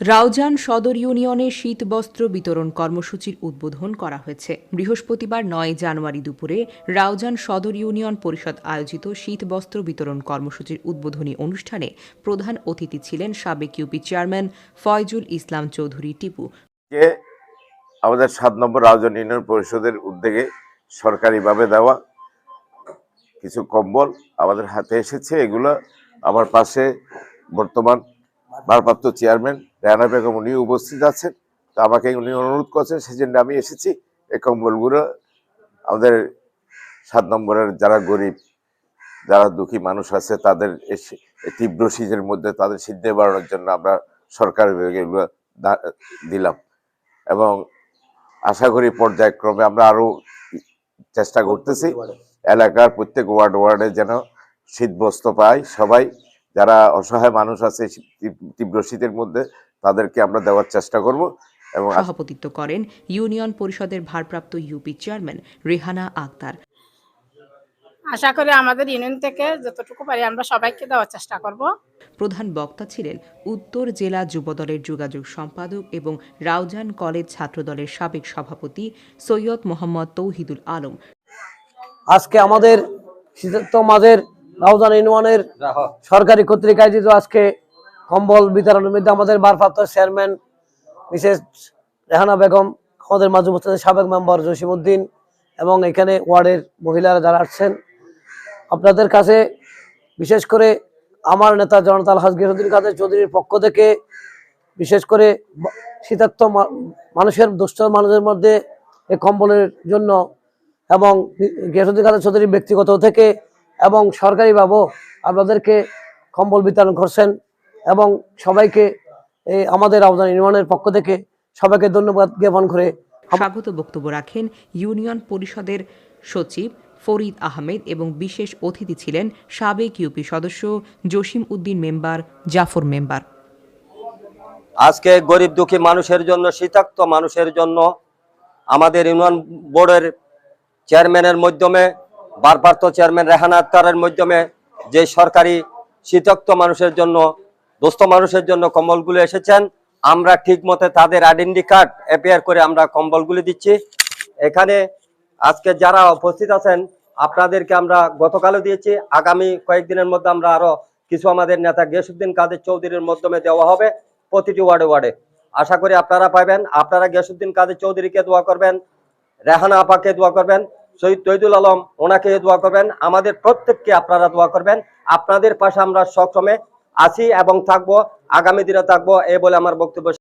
রাউজান সদর ইউনিয়নে শীত বস্ত্র বিতরণ কর্মসূচির উদ্বোধন করা হয়েছে। বৃহস্পতিবার নয় জানুয়ারি দুপুরে রাউজান সদর ইউনিয়ন পরিষদ আয়োজিত শীত বস্ত্র বিতরণ কর্মসূচির উদ্বোধনী অনুষ্ঠানে প্রধান অতিথি ছিলেন সাবেক ইউপি চেয়ারম্যান ফয়জুল ইসলাম চৌধুরী টিপু। আমাদের সাত নম্বর রাউজান ইউনিয়ন পরিষদের উদ্যোগে সরকারিভাবে দেওয়া কিছু কম্বল আমাদের হাতে এসেছে। এগুলো আমার পাশে বর্তমান ভারপ্রাপ্ত চেয়ারম্যান রেহানা বেগম উনি উপস্থিত আছেন। তো আমাকে উনি অনুরোধ করছেন, সেজন্য আমি এসেছি। এই কম্বলগুলো আমাদের সাত নম্বরের যারা গরিব, যারা দুঃখী মানুষ আছে, তাদের এই তীব্র শীতের মধ্যে তাদের সিদ্ধে বাড়ানোর জন্য আমরা সরকার এগুলো দিলাম। এবং আশা করি পর্যায়ক্রমে আমরা আরও চেষ্টা করতেছি। এলাকার প্রত্যেক ওয়ার্ড ওয়ার্ডে যেন শীতবস্ত্র পায় সবাই। যারা অসহায় মানুষ আছে তীব্র শীতের মধ্যে তাদেরকে আমরা দেওয়ার চেষ্টা করব এবং সভাপতিত্ব করেন ইউনিয়ন পরিষদের ভারপ্রাপ্ত ইউপি চেয়ারম্যান রেহানা আক্তার। আশা করি আমাদের ইউনিয়ন থেকে যতটুকু পারি আমরা সবাইকে দেওয়ার চেষ্টা করব। প্রধান বক্তা ছিলেন উত্তর জেলা যুবদলের যোগাযোগ সম্পাদক এবং রাউজান কলেজ ছাত্রদলের সাবেক সভাপতি সৈয়দ মোহাম্মদ তৌহিদুল আলম। আজকে আমাদের শীতার্থ মাঝের রাউজান ইউনিয়নের সরকারি কর্তৃক আয়োজিত আজকে কম্বল বিতরণের মধ্যে আমাদের ভারপ্রাপ্ত চেয়ারম্যান, মিসেস রেহানা বেগম, আমাদের মাঝে উপস্থিত সাবেক মেম্বার জসিমউদ্দিন এবং এখানে ওয়ার্ডের মহিলারা যারা আসছেন আপনাদের কাছে বিশেষ করে আমার নেতা জনতা আলহাজ গিরুদ্দিন কাদের চৌধুরীর পক্ষ থেকে বিশেষ করে শীতার্থ মানুষের দুস্থ মানুষের মধ্যে এই কম্বলের জন্য এবং গিয়াসুদ্দিন কাদের চৌধুরী ব্যক্তিগত থেকে এবং সরকারিভাবেও আপনাদেরকে কম্বল বিতরণ করছেন। এবং সবাইকে আমাদের আবেদন ইউনিয়নের পক্ষ থেকে সবাইকে ধন্যবাদ জ্ঞাপন করে স্বাগত বক্তব্য রাখেন ইউনিয়ন পরিষদের সচিব ফরিদ আহমেদ এবং বিশেষ অতিথি ছিলেন সাবেক ইউপি সদস্য জসিম উদ্দিন মেম্বার জাফর মেম্বার। আজকে গরিব দুঃখী মানুষের জন্য শীতাক্ত মানুষের জন্য আমাদের ইউনিয়ন বোর্ডের চেয়ারম্যানের মাধ্যমে ভারপ্রাপ্ত চেয়ারম্যান রেহানা আক্তারের মাধ্যমে যে সরকারি শীতাক্ত মানুষের জন্য দুস্থ মানুষের জন্য কম্বলগুলো এসেছেন। আমরা ঠিক মতে তাদের আইডেন্টি কার্ড অ্যাপিয়ার করে আমরা কম্বলগুলি দিচ্ছি। এখানে আজকে যারা উপস্থিত আছেন, আপনাদেরকে আমরা গতকালও দিয়েছি। আগামী কয়েকদিনের মধ্যে আমরা আরও কিছু আমাদের নেতা গিয়াসুদ্দিন কাদের চৌধুরীর মাধ্যমে দেওয়া হবে প্রতিটি ওয়ার্ডে ওয়ার্ডে। আশা করি আপনারা পাবেন আপনারা গিয়াসুদ্দিন কাদের চৌধুরীকে দোয়া করবেন, রেহানা আপাকে দোয়া করবেন, শহীদ তৈদুল আলম ওনাকে দোয়া করবেন। আমাদের প্রত্যেককে আপনারা দোয়া করবেন। আপনাদের পাশে আমরা সবসময় আছি এবং থাকব আগামী দিনে থাকব এ বলে আমার বক্তব্য